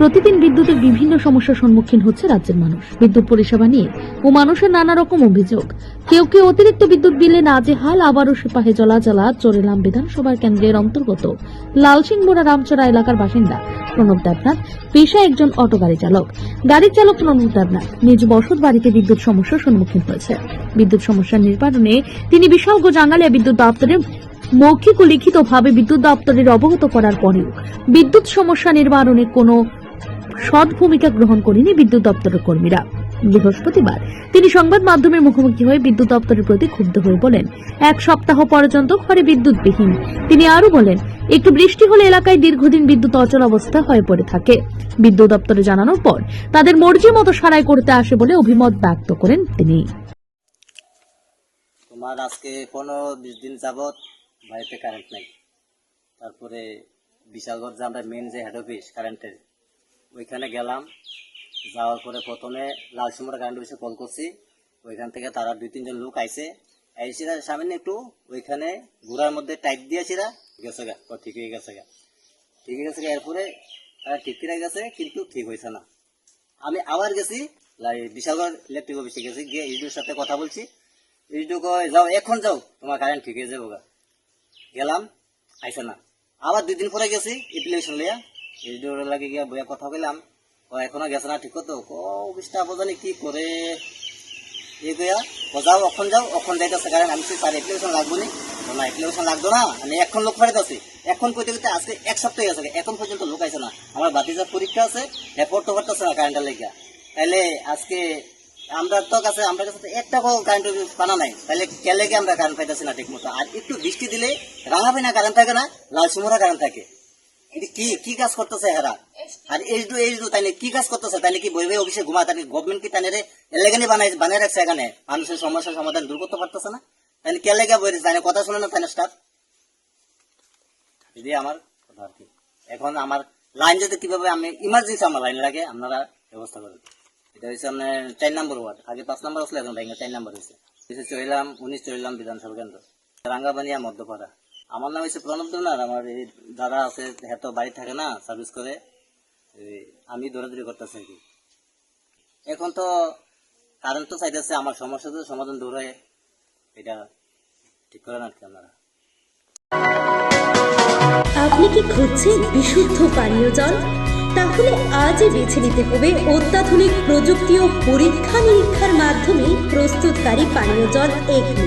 প্রতিদিন বিদ্যুতের বিভিন্ন সমস্যার সম্মুখীন হচ্ছে রাজ্যের মানুষ। বিদ্যুৎ পরিষেবা নিয়ে ও মানুষের নানা রকম অভিযোগ। কেউ কেউ অতিরিক্ত বিদ্যুৎ বিলে নাজেহাল আবারও সিপাহে জলাজলা, চোরেলাম বিধানসভার কেন্দ্রের অন্তর্গত লালসিংবোড়া রামচড়া এলাকার বাসিন্দা প্রণব দেবনাথ, পেশা একজন অটো গাড়ি চালক। গাড়ির চালক প্রণব দেবনাথ নিজ বসত বাড়িতে বিদ্যুৎ সমস্যার সম্মুখীন হয়েছে। বিদ্যুৎ সমস্যার নির্বারণে তিনি বিশালগঞ্জ জাঙ্গালিয়া বিদ্যুৎ দপ্তরের মৌখিক ও লিখিতভাবে বিদ্যুৎ দপ্তরের অবগত করার পরেও বিদ্যুৎ সমস্যা নির্বারণে কোনো সৎ ভূমিকা গ্রহণ করেনি বিদ্যুৎ দপ্তরের কর্মীরা। বৃহস্পতিবার তিনি সংবাদ মাধ্যমের মুখোমুখি হয়ে বিদ্যুৎ দপ্তরের প্রতি ক্ষুব্ধ হয়ে বলেন, এক সপ্তাহ পর্যন্ত ঘরে বিদ্যুৎবিহীন। তিনি আরও বলেন, একটু বৃষ্টি হলে এলাকায় দীর্ঘদিন বিদ্যুৎ অচল অবস্থা হয়ে পড়ে থাকে। বিদ্যুৎ দপ্তরে জানানোর পর তাদের মর্জি মতো সারাই করতে আসে বলে অভিমত ব্যক্ত করেন তিনি। তোমার আজকে পনেরো বিশ দিন যাবৎ বাড়িতে কারেন্ট নেই। তারপরে বিশালগড় যে আমরা মেন যে হেড অফিস কারেন্টের ওইখানে গেলাম যাওয়ার পরে প্রথমে লালসিমরা কারেন্ট অফিসে কল করছি ওইখান থেকে তারা দুই তিনজন লোক আইছে আইসিরা সামনে একটু ওইখানে ঘোড়ার মধ্যে টাইট দিয়েছিরা গেছে গা ঠিক হয়ে গেছে গা ঠিক হয়ে গেছে এরপরে তারা ঠিক করে গেছে কিন্তু ঠিক হয়েছে না আমি আবার গেছি বিশালগড় ইলেকট্রিক অফিসে গেছি গিয়ে ইডিওর সাথে কথা বলছি ইডিও কয় যাও এখন যাও তোমার কারেন্ট ঠিক হয়ে যাব গা গেলাম আইসে না আবার দুই দিন পরে গেছি এপ্লিকেশন লিয়া ইডিওর লাগে গিয়া বইয়া কথা কইলাম, ও এখনও গেছে না ঠিক তো ও অফিসটা বোঝানি কি করে? এই গিয়া ও যাও অখন যাও অখন যাইতেছে কারেন্ট আমি স্যার এপ্লিকেশন লাগবো নি? না এপ্লিকেশন লাগতো না, আমি এখন লোক ফাড়াইতে আছি এখন কইতে কইতে আজকে এক সপ্তাহ গেছে, এখন পর্যন্ত লোক আইছে না। আমার বাতিজার পরীক্ষা আছে রেপোর্ট তো করতেছে না কারেন্টের লেগে তাইলে আজকে আমরা তো কাছে, আমরা কাছে একটা কারেন্ট পানা নাই। তাহলে কেলে আমরা কারেন্ট পাইতেছি না ঠিক মতো। আর একটু বৃষ্টি দিলে রাঙাবে না কারেন্ট থাকে না লাল সুমরা কারেন্ট থাকে। কি কি কাজ করতেছে হেরা আর এইচ ডু এইচ ডু তাইলে কি কাজ করতেছে? তাইলে কি বই বই অফিসে ঘুমা তাহলে গভর্নমেন্ট কি তাইলে এলাকানি বানাই বানাই রাখছে এখানে? মানুষের সমস্যার সমাধান দূর করতে পারতেছে না? তাহলে কে লেগে বই তাইলে কথা শুনে না তাইলে স্টাফ যদি আমার কথা আর কি। এখন আমার লাইন যদি কীভাবে আমি ইমার্জেন্সি আমার লাইন লাগে, আপনারা ব্যবস্থা করেন এটা হচ্ছে আপনার চার নম্বর ওয়ার্ড। আগে পাঁচ নম্বর আসলে এখন ভেঙে চার নম্বর হয়েছে চলিলাম উনিশ চলিলাম বিধানসভা কেন্দ্র। রাঙ্গাবানিয়া মধ্যপাড়া। আমার নাম হচ্ছে প্রণব দেবনাথ আমার এই দাদা আছে হ্যাঁ তো বাড়ি থাকে না সার্ভিস করে। আমি দৌড়াদৌড়ি করতেছি আর কি। এখন তো কারেন্ট তো চাইতেছে, আমার সমস্যা তো সমাধান দূর হয়ে। এটা ঠিক করেন আর কি আপনারা। আপনি কি খুঁজছেন বিশুদ্ধ পানীয় জল? তাহলে আজই বেছে নিতে হবে অত্যাধুনিক প্রযুক্তি ও পরীক্ষা নিরীক্ষার মাধ্যমে প্রস্তুতকারী পানীয় জল এগনি